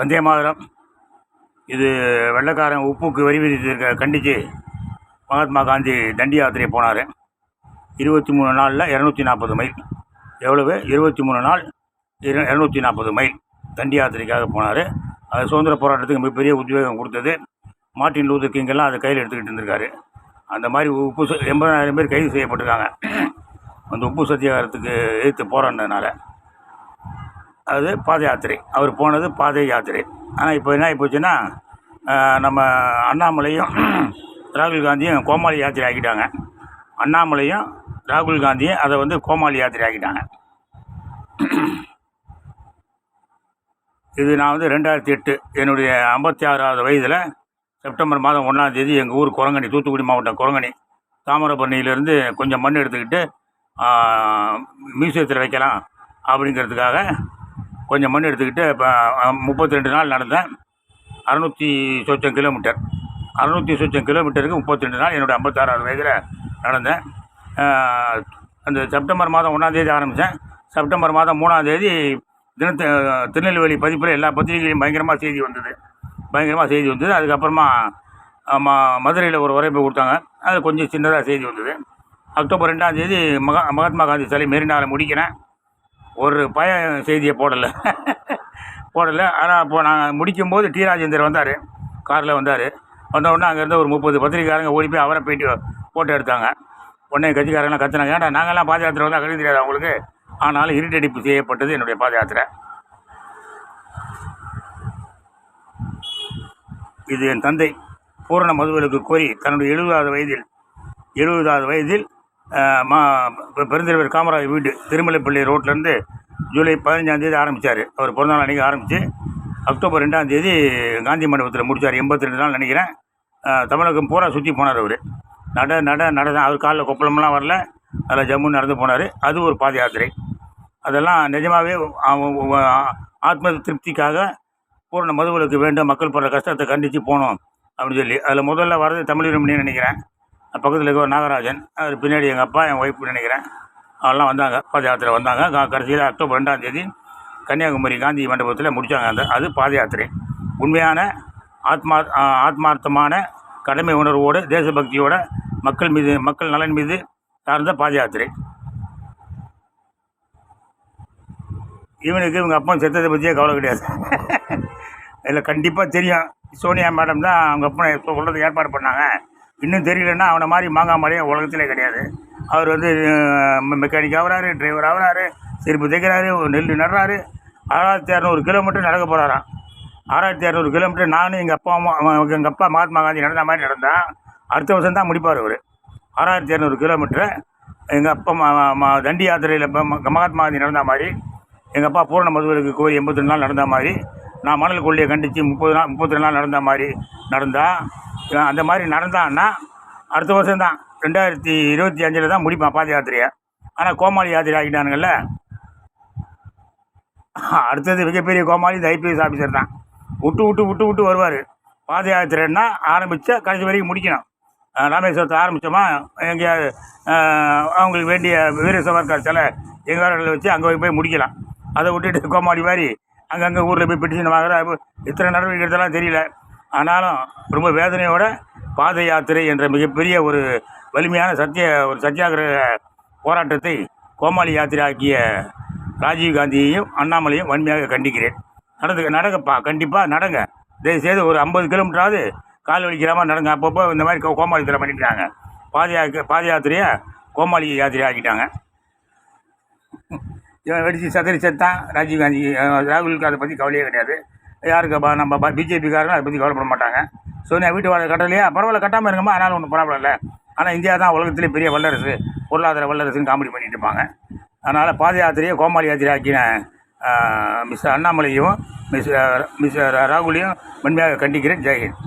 வந்தே மாதரம். இது வெள்ளைக்காரன் உப்புக்கு வரி விதித்திருக்க கண்டித்து மகாத்மா காந்தி தண்டி யாத்திரை போனார். இருபத்தி மூணு நாளில் இரநூத்தி நாற்பது மைல். எவ்வளவு? இருபத்தி மூணு நாள் இரு இரநூத்தி நாற்பது மைல். தண்டி யாத்திரைக்காக போனார். அது சுதந்திர போராட்டத்துக்கு மிகப்பெரிய உத்வேகம் கொடுத்தது. மார்ட்டின் லூதர் கிங்கெல்லாம் அதை கையில் எடுத்துக்கிட்டு இருந்திருக்காரு. அந்த மாதிரி உப்பு எண்பதாயிரம் பேர் கைது செய்யப்பட்டிருக்காங்க. அந்த உப்பு சத்தியாகிரகத்துக்கு எதிர்த்து போராடினதுனால. அது பாத யாத்திரை. அவர் போனது பாதை யாத்திரை. ஆனால் இப்போ என்ன போச்சுன்னா நம்ம அண்ணாமலையும் ராகுல் காந்தியும் கோமாளி யாத்திரை ஆக்கிட்டாங்க. அண்ணாமலையும் ராகுல் காந்தியும் அதை வந்து கோமாளி யாத்திரை ஆக்கிட்டாங்க. இது நான் வந்து ரெண்டாயிரத்தி எட்டு என்னுடைய ஐம்பத்தி ஆறாவது வயதில் செப்டம்பர் மாதம் ஒன்றாம் தேதி எங்கள் ஊர் குரங்கணி தூத்துக்குடி மாவட்டம் குரங்கணி தாமிரபரணியிலேருந்து கொஞ்சம் மண் எடுத்துக்கிட்டு மியூசியத்தில் வைக்கலாம் அப்படிங்கிறதுக்காக கொஞ்சம் மண் எடுத்துக்கிட்டு இப்போ முப்பத்தி ரெண்டு நாள் நடந்தேன். அறநூற்றி சொச்சம் கிலோமீட்டர். அறநூற்றி சொச்சம் கிலோமீட்டருக்கு முப்பத்தி ரெண்டு நாள் என்னோடய ஐம்பத்தாறாவது வயதில் நடந்தேன். அந்த செப்டம்பர் மாதம் ஒன்றாந்தேதி ஆரம்பித்தேன் செப்டம்பர் மாதம் மூணாந்தேதி தினத்து திருநெல்வேலி பதிப்பில் எல்லா பத்திரிகையிலையும் பயங்கரமாக செய்தி வந்தது. பயங்கரமாக செய்தி வந்தது. அதுக்கப்புறமா ம மதுரையில் ஒரு உரைப்பு கொடுத்தாங்க. அது கொஞ்சம் சின்னதாக செய்தி வந்தது. அக்டோபர் ரெண்டாம் தேதி மகா மகாத்மா காந்தி சிலை மெரினாவில் முடிக்கிறேன். ஒரு பய செய்தியை போடலை. போடலை. ஆனால் அப்போ நாங்கள் முடிக்கும்போது டி ராஜேந்தர் வந்தார். காரில் வந்தார். வந்தவுடனே அங்கேருந்து ஒரு முப்பது பத்திரிக்கையாரங்க ஓடி போய் அவரை போயிட்டு ஃபோட்டோ எடுத்தாங்க. உடனே கட்சிக்காரங்களாம் கத்துனாங்க. ஏன்னா நாங்கள்லாம் பாத யாத்திரை வந்தால் கழுவி தெரியாது அவங்களுக்கு ஆனாலும் இருட்டடிப்பு செய்யப்பட்டது என்னுடைய பாத யாத்திரை. இது என் தந்தை. பூரண மதுவலுக்கு கோரி தன்னுடைய எழுபதாவது வயதில் எழுபதாவது வயதில் மா பெருந்தலைவர் காமராஜ் வீடு திருமலைப்பள்ளி ரோட்லேருந்து ஜூலை பதினஞ்சாந்தேதி ஆரம்பித்தார் அவர் பிறந்தநாள் அன்றைக்கி ஆரம்பித்து அக்டோபர் ரெண்டாந்தேதி காந்தி மண்டபத்தில் முடித்தார் எண்பத்தி ரெண்டு நாள் நினைக்கிறேன். தமிழகம் பூரா சுற்றி போனார் அவர். நட நட நட தான் அவர் காலில் கொப்பளமெல்லாம் வரல. அதில் ஜம்மு நடந்து போனார். அது ஒரு பாத யாத்திரை. அதெல்லாம் நிஜமாகவே ஆத்ம திருப்திக்காக பூரண மதுவுகளுக்கு வேண்டும். மக்கள் படுற கஷ்டத்தை கண்டித்து போகணும் அப்படின்னு சொல்லி. அதில் முதல்ல வர்றது தமிழ்மணின்னு நினைக்கிறேன். பக்கத்தில் இருக்க ஒரு நாகராஜன் அவர் பின்னாடி எங்கள் அப்பா என் ஒய்ஃப் நினைக்கிறேன். அவெல்லாம் வந்தாங்க பாத யாத்திரை வந்தாங்க கடைசியில் அக்டோபர் ரெண்டாம் தேதி கன்னியாகுமரி காந்தி மண்டபத்தில் முடித்தாங்க அந்த அது பாத யாத்திரை உண்மையான ஆத்மா ஆத்மார்த்தமான கடமை உணர்வோடு தேசபக்தியோட மக்கள் மீது மக்கள் நலன் மீது சார்ந்த பாத யாத்திரை இவனுக்கு இவங்க அப்பா செத்ததை பற்றியே கவலை கிடையாது. இதில் கண்டிப்பாக தெரியும். சோனியா மேடம் தான் அவங்க அப்பா சொல்கிறது ஏற்பாடு பண்ணாங்க. இன்னும் தெரியலன்னா அவனை மாதிரி மாங்காய் மாலையே உலகத்திலே கிடையாது. அவர் வந்து மெக்கானிக் ஆகிறாரு டிரைவர் ஆகிறாரு செருப்பு தைக்கிறாரு ஒரு நெல் நடுறாரு. ஆறாயிரத்தி இரநூறு கிலோமீட்டர் நடக்க போகிறாராம் ஆறாயிரத்தி இரநூறு கிலோமீட்டர் நானும் எங்கள் அப்பா அம்மா எங்கள் அப்பா மகாத்மா காந்தி நடந்த மாதிரி நடந்தால் அடுத்த வருஷம் தான் முடிப்பார் அவர். ஆறாயிரத்தி இரநூறு கிலோமீட்டர் எங்கள் அப்பா தண்டி யாத்திரையில் இப்போ ம- மகாத்மா காந்தி நடந்த மாதிரி எங்கள் அப்பா பூரண மதுவருக்கு கோரி எண்பத்தி ரெண்டு நாள் நடந்த மாதிரி நான் மணல் கொள்ளையை கண்டித்து முப்பது நாள் முப்பத்தி ரெண்டு நாள் நடந்த மாதிரி நடந்தால் அந்த மாதிரி நடந்தான்னா அடுத்த வருஷம் தான் ரெண்டாயிரத்தி இருபத்தி அஞ்சில் தான் முடிப்பான் பாத யாத்திரையை. ஆனால் கோமாளி யாத்திரை ஆகிட்டானுங்கள்ல அடுத்தது மிகப்பெரிய கோமாளி இந்த ஐபிஎஸ் ஆஃபீஸர் தான். விட்டு விட்டு விட்டு விட்டு வருவார். பாத யாத்திரைன்னா ஆரம்பித்தா கடைசி வரைக்கும் முடிக்கணும். ராமேஸ்வரத்தை ஆரம்பித்தோமா எங்கேயாவது அவங்களுக்கு வேண்டிய வீர சவர்கர் சிலை எங்கள் வச்சு அங்கே போய் முடிக்கலாம். அதை விட்டுட்டு கோமாளி மாதிரி அங்கங்கே ஊரில் போய் பெட்டிஷன் வாங்குற இத்தனை நடவடிக்கை எடுத்தாலும் தெரியல. ஆனாலும் ரொம்ப வேதனையோட பாத யாத்திரை என்ற மிகப்பெரிய ஒரு வலிமையான சத்திய ஒரு சத்தியாகிரக போராட்டத்தை கோமாளி யாத்திரை ஆக்கிய ராஜீவ் காந்தியையும் அண்ணாமலையும் வன்மையாக கண்டிக்கிறேன். நடந்து நடங்கப்பா கண்டிப்பாக நடங்க. தயவுசெய்து ஒரு ஐம்பது கிலோமீட்டராவது கால் வலிக்கிறாமல் நடங்க. அப்பப்போ இந்த மாதிரி கோ- கோமாளி யாத்திரை பண்ணிட்டாங்க. பாத பாத யாத்திரையை? கோமாளி யாத்திரை ஆக்கிட்டாங்க. இவன் வெடிச்சு சதறி செத்தான். ராஜீவ் காந்தி ராகுலுக்கு அதை பற்றி கவலையே கிடையாது. யாருக்கு நம்ம பிஜேபிக்காரங்க அதை பற்றி கவலைப்பட மாட்டாங்க. சோனியா வீட்டு வாழை கட்டலையா? பரவாயில்ல கட்டாமல் இருக்கமா அதனால் ஒன்றும் ப்ராப்ளம் இல்லை. ஆனால் இந்தியா தான் உலகத்திலே பெரிய வல்லரசு. பொருளாதார வல்லரசுன்னு காமெடி பண்ணிட்டு இருப்பாங்க. அதனால் பாத யாத்திரையை கோமாளி யாத்திரை ஆக்கின மிஸ் அண்ணாமலையும் மிஸ் மிஸ் ராகுலையும் மென்மையாக கண்டிக்கிறேன். ஜெயஹிந்த்.